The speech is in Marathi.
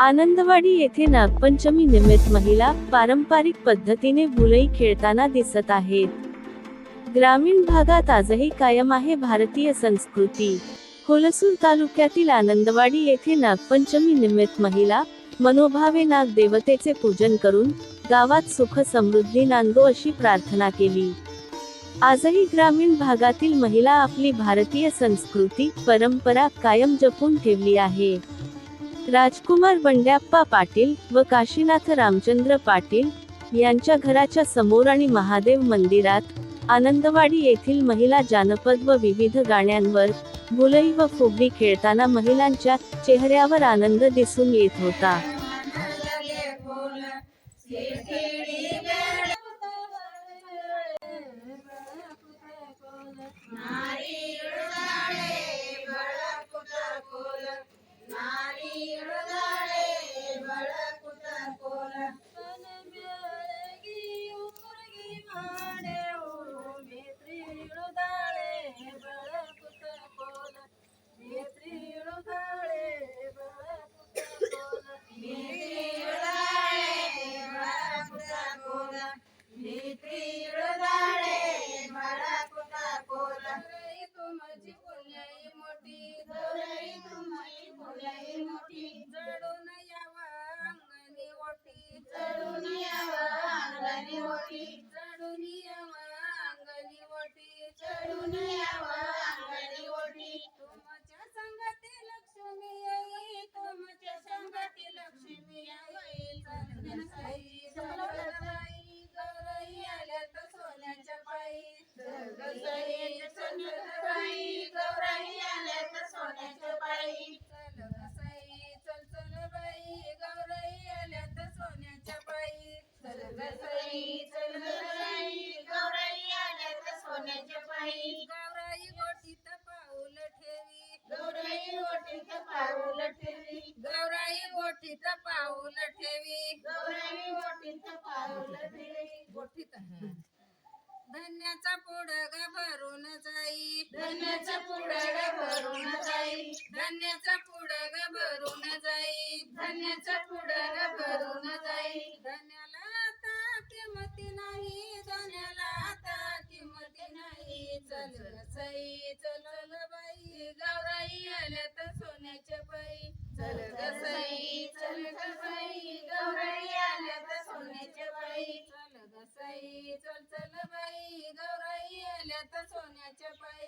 आनंदवाडी येथे नागपंचमी निमित्त महिला पारंपरिक पद्धतीने भुलई खेळताना दिसत आहेत. ग्रामीण भागात आजही कायम आहे भारतीय संस्कृती. होलसूर तालुक्यातील आनंदवाडी येथे नागपंचमी निमित्त महिला मनोभावे नाग देवतेचे पूजन करून गावात सुख समृद्धी नांदो अशी प्रार्थना केली. आजही ग्रामीण भागातील महिला आपली भारतीय संस्कृती परंपरा कायम जपून ठेवली आहे. राजकुमार बंड्याप्पा पाटील व काशीनाथ रामचंद्र पाटील यांच्या घराच्या समोर आणि महादेव मंदिरात आनंदवाडी येथील महिला जानपद व विविध गाण्यांवर भुलई व फुगडी खेळताना महिलांच्या चेहऱ्यावर आनंद दिसून येत होता. तुमची पुण्याई मोठी गौराई तुमची पुण्याई मोठी. जडून यावा अंगणी ओटी चढून यावा अंगणी ओटी जडून यावा अंगणी ओटी जडून यावा गौराई गोटीत पाऊल ठेवी. गौराई गोटीत पाऊल ठेवी. गौराई गोटीत पाऊल ठेवी गौराई गोटीत पाऊल ठेवी गोटीत धन्याचा पुडग भरून जाई. धन्याचा पुडग भरून जाई. धन्याचा पुडग भरून जाई. धन्याचा पुडग भरून जाई. धन्याला आता किंमती नाही धन्याला आता किंमती नाही. चल साई चल बाई गौराई आल्या तर सोन्याच्या बाई चल ग साई चल ग बाई गौराई आल्या तर सोन्याच्या बाई चल ग साई चल चल सोन्याच्या पाय.